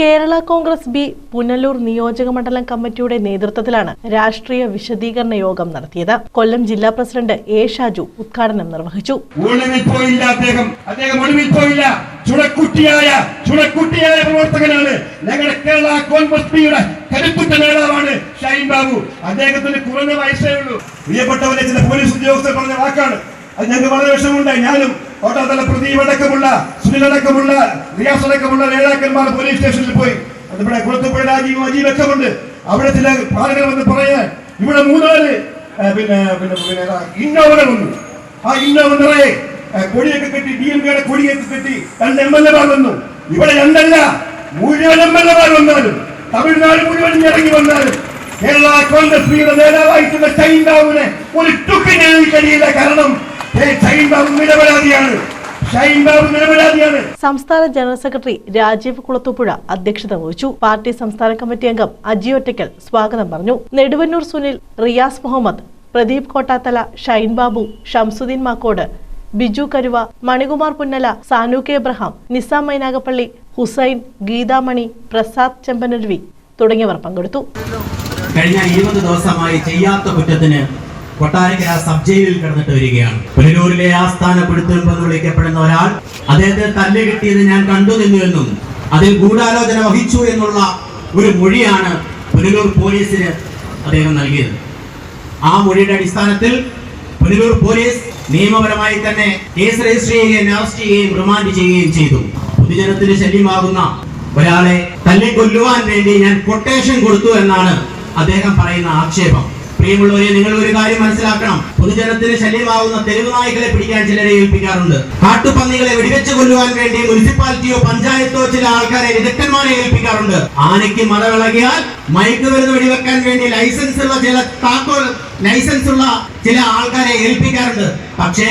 Kerala Congress B Punalur നിയോജക മണ്ഡലം കമ്മിറ്റിയുടെ നേതൃത്വത്തിലാണ് രാഷ്ട്രീയ വിശദീകരണ യോഗം നടത്തിയത്. കൊല്ലം ജില്ലാ പ്രസിഡന്റ് എ ഷാജു ഉദ്ഘാടനം നിർവഹിച്ചു. പ്രവർത്തകനാണ്. ഞങ്ങളുടെ കേരള കോൺഗ്രസ് നേതാവാണ് വയസ്സേ ഉള്ളൂ. പ്രിയപ്പെട്ടവരെ ചില പോലീസ് ഉദ്യോഗസ്ഥർ പറഞ്ഞ വാക്കാണ്. അത് ഞങ്ങൾക്ക് വളരെ വിഷമമുണ്ട് ഞാനും കോട്ടാത്തല പ്രദീപ് അടക്കമുള്ള സുനിൽ അടക്കമുള്ള റിയാസ് അടക്കമുള്ള നേതാക്കന്മാർ പോലീസ് സ്റ്റേഷനിൽ പോയി. അതിവിടെ കുളത്തുപുഴ രാജീവ് അജീവ് ഒക്കെ ഉണ്ട് അവിടെ ചില പാലകൾ വന്ന് പറയാൻ ഇവിടെ മൂന്നാൽ പിന്നെ പിന്നെ പിന്നെ ഇന്നോവകൾ വന്നു ആ ഇന്നോവ നിറയെ കൊടിയൊക്കെ കെട്ടി ഡി എം കെയുടെ കൊടിയൊക്കെ കെട്ടി രണ്ട് എം എൽ എമാർ വന്നു. ഇവിടെ രണ്ടല്ല മുഴുവൻ എം എൽ എമാർ വന്നാലും തമിഴ്നാട് മുഴുവൻ ഇറങ്ങി വന്നാലും കേരള കോൺഗ്രസ് നേതാവായിട്ടുള്ള ചൈൻ ബാബുവിനെ ഒരു ടുക്കിന് കഴിയില്ല കാരണം ഷൈൻ ബാബു നിരപരാധിയാണ് സംസ്ഥാന ജനറൽ സെക്രട്ടറി രാജീവ് കുളത്തൂപ്പുഴ അധ്യക്ഷത വഹിച്ചു. പാർട്ടി സംസ്ഥാന കമ്മിറ്റി അംഗം അജി ഒറ്റയ്ക്കൽ സ്വാഗതം പറഞ്ഞു. നെടുവന്നൂർ സുനിൽ റിയാസ് മുഹമ്മദ് പ്രദീപ് കോട്ടാത്തല ഷൈൻ ബാബു ഷംസുദ്ദീൻ മാക്കോട് ബിജു കരുവ മണികുമാർ പുന്നല സാനു കെ എബ്രഹാം നിസാം മൈനാഗപ്പള്ളി ഹുസൈൻ ഗീതാമണി പ്രസാദ് ചെമ്പനരുവി തുടങ്ങിയവർ പങ്കെടുത്തു. കഴിഞ്ഞ ഇരുപത് ദിവസമായി ചെയ്യാത്ത കുറ്റത്തിന് കൊട്ടാരക്കര സബ് ജയിലിൽ കിടന്നിട്ട് വരികയാണ്. പുനലൂരിലെ ആസ്ഥാന എന്ന് വിളിക്കപ്പെടുന്ന ഒരാൾ അദ്ദേഹത്തെ തല്ല് കിട്ടിയത് ഞാൻ കണ്ടു നിന്നു എന്നും അതിൽ ഗൂഢാലോചന വഹിച്ചു എന്നുള്ള ഒരു മൊഴിയാണ് പുനലൂർ പോലീസിന് അദ്ദേഹം നൽകിയത്. ആ മൊഴിയുടെ അടിസ്ഥാനത്തിൽ പുനലൂർ പോലീസ് നിയമപരമായി തന്നെ കേസ് രജിസ്റ്റർ ചെയ്യുകയും അറസ്റ്റ് ചെയ്യുകയും റിമാൻഡ് ചെയ്യുകയും ചെയ്തു. പൊതുജനത്തിന് ശല്യമാകുന്ന ഒരാളെ തല്ലിക്കൊല്ലുവാൻ വേണ്ടി ഞാൻ കൊട്ടേഷൻ കൊടുത്തു എന്നാണ് അദ്ദേഹം പറയുന്ന ആക്ഷേപം. പ്രിയമുള്ളവരെ നിങ്ങൾ ഒരു കാര്യം മനസ്സിലാക്കണം. പൊതുജനത്തിന് ശല്യമാകുന്ന തെരുവ് നായ്ക്കളെ പിടിക്കാൻ ചിലരെ ഏൽപ്പിക്കാറുണ്ട്. കാട്ടുപന്നികളെ വെടിവെച്ച് കൊല്ലുവാൻ വേണ്ടി മുനിസിപ്പാലിറ്റിയോ പഞ്ചായത്തോ ചില ആൾക്കാരെ വിദഗ്ധന്മാരെ ഏൽപ്പിക്കാറുണ്ട്. ആനയ്ക്ക് മതവിളകിയാൽ മയക്കുമരുന്ന് വെടിവെക്കാൻ വേണ്ടി ലൈസൻസ് ഉള്ള ചില താക്കോൽ ലൈസൻസ് ഉള്ള ചില ആൾക്കാരെ ഏൽപ്പിക്കാറുണ്ട്. പക്ഷേ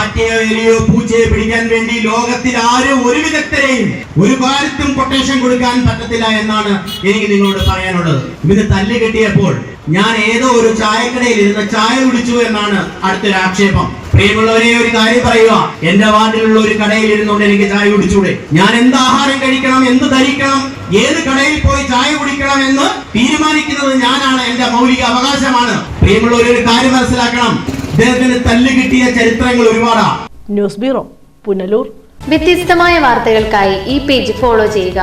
പാറ്റയോ എലിയോ പൂച്ചയെ പിടിക്കാൻ വേണ്ടി ലോകത്തിൽ ആരും ഒരു വിദഗ്ധരെയും ഒരു കാലത്തും കൊട്ടേഷൻ കൊടുക്കാൻ പറ്റത്തില്ല എന്നാണ് എനിക്ക് നിങ്ങളോട് പറയാനുള്ളത്. ഇത് തല്ല് കിട്ടിയപ്പോൾ ഞാൻ ഏതോ ഒരു ചായക്കടയിൽ ഇരുന്ന് ചായ കുടിച്ചു എന്നാണ് അടുത്തൊരു ആക്ഷേപം. പ്രിയമുള്ളവരെ ഒരു കാര്യം പറയുക. എന്റെ വാർഡിലുള്ള ഒരു കടയിൽ ഇരുന്നുകൊണ്ട് എനിക്ക് ചായ കുടിച്ചൂടെ ഞാൻ എന്ത് ആഹാരം കഴിക്കണം എന്ത് ധരിക്കണം ഏത് കടയിൽ പോയി ചായ കുടിക്കണം എന്ന് തീരുമാനിക്കുന്നത് ഞാനാണ്. എന്റെ മൗലിക അവകാശമാണ് പ്രിയമുള്ളവർ ഒരു കാര്യം മനസ്സിലാക്കണം. ഇദ്ദേഹത്തിന് തല്ല് കിട്ടിയ ചരിത്രങ്ങൾ ഒരുപാടാണ് ന്യൂസ് ബ്യൂറോ പുനലൂർ. വ്യത്യസ്തമായ വാർത്തകൾക്കായി ഈ പേജ് ഫോളോ ചെയ്യുക.